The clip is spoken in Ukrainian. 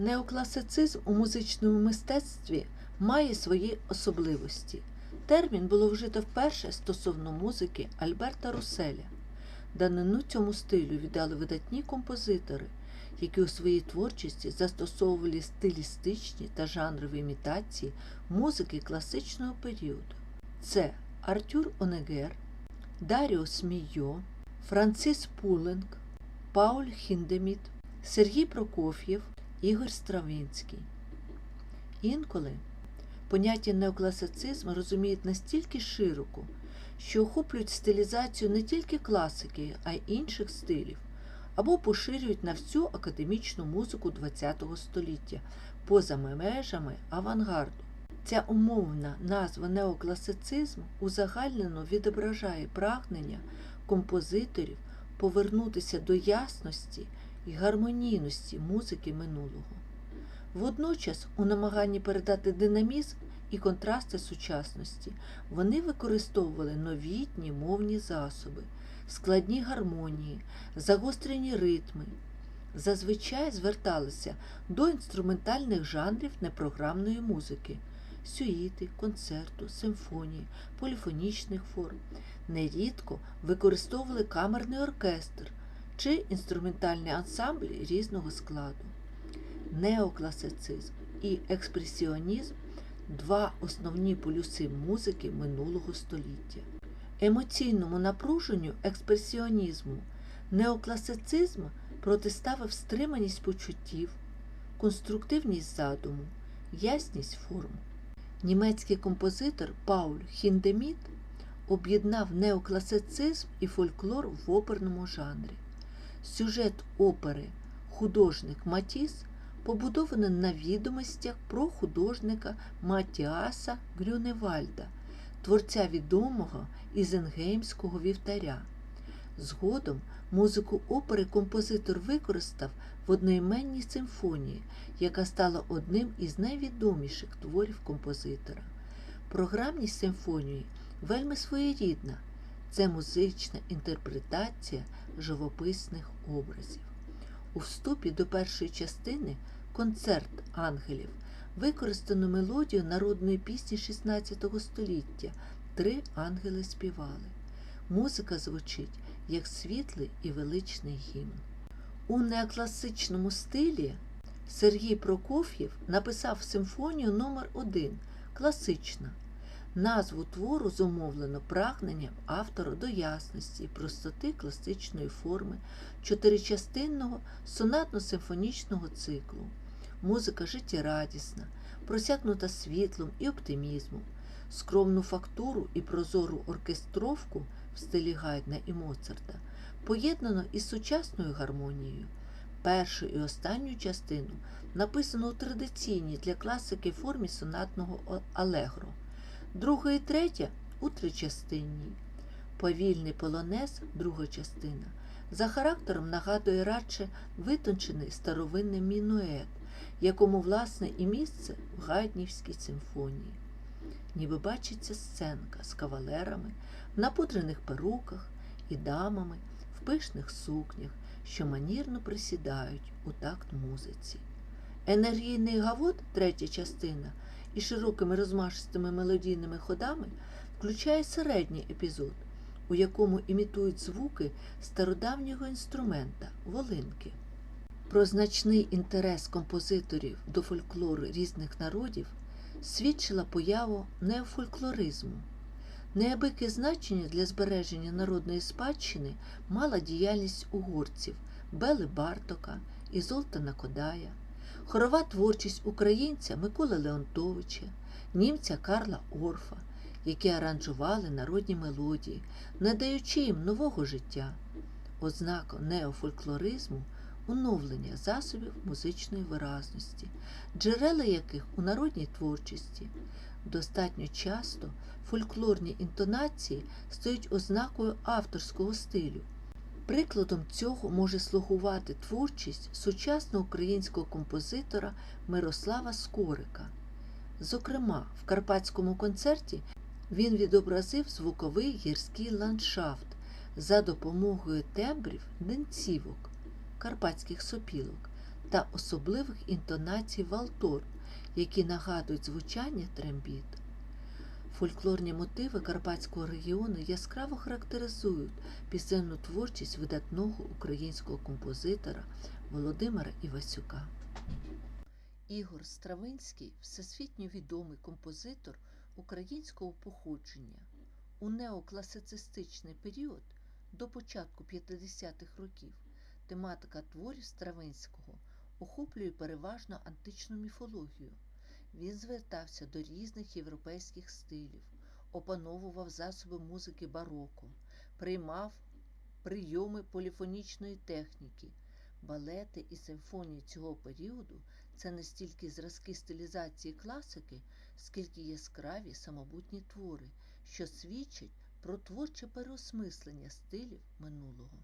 Неокласицизм у музичному мистецтві має свої особливості. Термін було вжито вперше стосовно музики Альберта Руселя. Данину цьому стилю віддали видатні композитори, які у своїй творчості застосовували стилістичні та жанрові імітації музики класичного періоду. Це Артюр Онегер, Даріус Мійо, Францис Пуленк, Пауль Хіндеміт, Сергій Прокоф'єв, Ігор Стравінський. Інколи поняття неокласицизму розуміють настільки широко, що охоплюють стилізацію не тільки класики, а й інших стилів, або поширюють на всю академічну музику ХХ століття поза межами авангарду. Ця умовна назва неокласицизм узагальнено відображає прагнення композиторів повернутися до ясності і гармонійності музики минулого. Водночас, у намаганні передати динамізм і контрасти сучасності, вони використовували новітні мовні засоби, складні гармонії, загострені ритми. Зазвичай зверталися до інструментальних жанрів непрограмної музики сюїти, концерту, симфонії, поліфонічних форм. Нерідко використовували камерний оркестр чи інструментальні ансамблі різного складу. Неокласицизм і експресіонізм два основні полюси музики минулого століття. Емоційному напруженню експресіонізму неокласицизм протиставив стриманість почуттів, конструктивність задуму, ясність форм. Німецький композитор Пауль Хіндеміт об'єднав неокласицизм і фольклор в оперному жанрі. Сюжет опери Художник Матіс побудований на відомостях про художника Матіаса Грюневальда, творця відомого Ізенгеймського вівтаря. Згодом музику опери композитор використав в одноіменній симфонії, яка стала одним із найвідоміших творів композитора. Програмність симфонії вельми своєрідна. Це музична інтерпретація живописних образів. У вступі до першої частини концерт ангелів використано мелодію народної пісні XVI століття Три ангели співали. Музика звучить як світлий і величний гімн. У неокласичному стилі Сергій Прокоф'єв написав симфонію номер 1 класична. Назву твору зумовлено прагненням автора до ясності і простоти класичної форми чотиричастинного сонатно-симфонічного циклу. Музика життєрадісна, просякнута світлом і оптимізмом, скромну фактуру і прозору оркестровку в стилі Гайдна і Моцарта поєднано із сучасною гармонією. Першу і останню частину написано у традиційній для класики формі сонатного алегро, друга і третя у тричастинній. Повільний полонез, друга частина, за характером нагадує радше витончений старовинний мінует, якому власне і місце в Гайднівській симфонії. Ніби бачиться сценка з кавалерами в напудрених перуках і дамами в пишних сукнях, що манірно присідають у такт музиці. Енергійний гавот, третя частина, і широкими розмашистими мелодійними ходами включає середній епізод, у якому імітують звуки стародавнього інструмента волинки. Про значний інтерес композиторів до фольклору різних народів свідчила появу неофольклоризму. Неабике значення для збереження народної спадщини мала діяльність угорців Бели Бартока і Золтана Кодая, хорова творчість українця Миколи Леонтовича, німця Карла Орфа, які аранжували народні мелодії, надаючи їм нового життя. Ознака неофольклоризму оновлення засобів музичної виразності, джерела яких у народній творчості. Достатньо часто фольклорні інтонації стають ознакою авторського стилю. Прикладом цього може слугувати творчість сучасного українського композитора Мирослава Скорика. Зокрема, в карпатському концерті він відобразив звуковий гірський ландшафт за допомогою тембрів денцівок, карпатських сопілок та особливих інтонацій валтор, які нагадують звучання трембіт. Фольклорні мотиви Карпатського регіону яскраво характеризують пісенну творчість видатного українського композитора Володимира Івасюка. Ігор Стравинський всесвітньо відомий композитор українського походження. У неокласицистичний період до початку 50-х років тематика творів Стравинського охоплює переважно античну міфологію. Він звертався до різних європейських стилів, опановував засоби музики бароко, приймав прийоми поліфонічної техніки. Балети і симфонії цього періоду це не стільки зразки стилізації класики, скільки яскраві самобутні твори, що свідчать про творче переосмислення стилів минулого.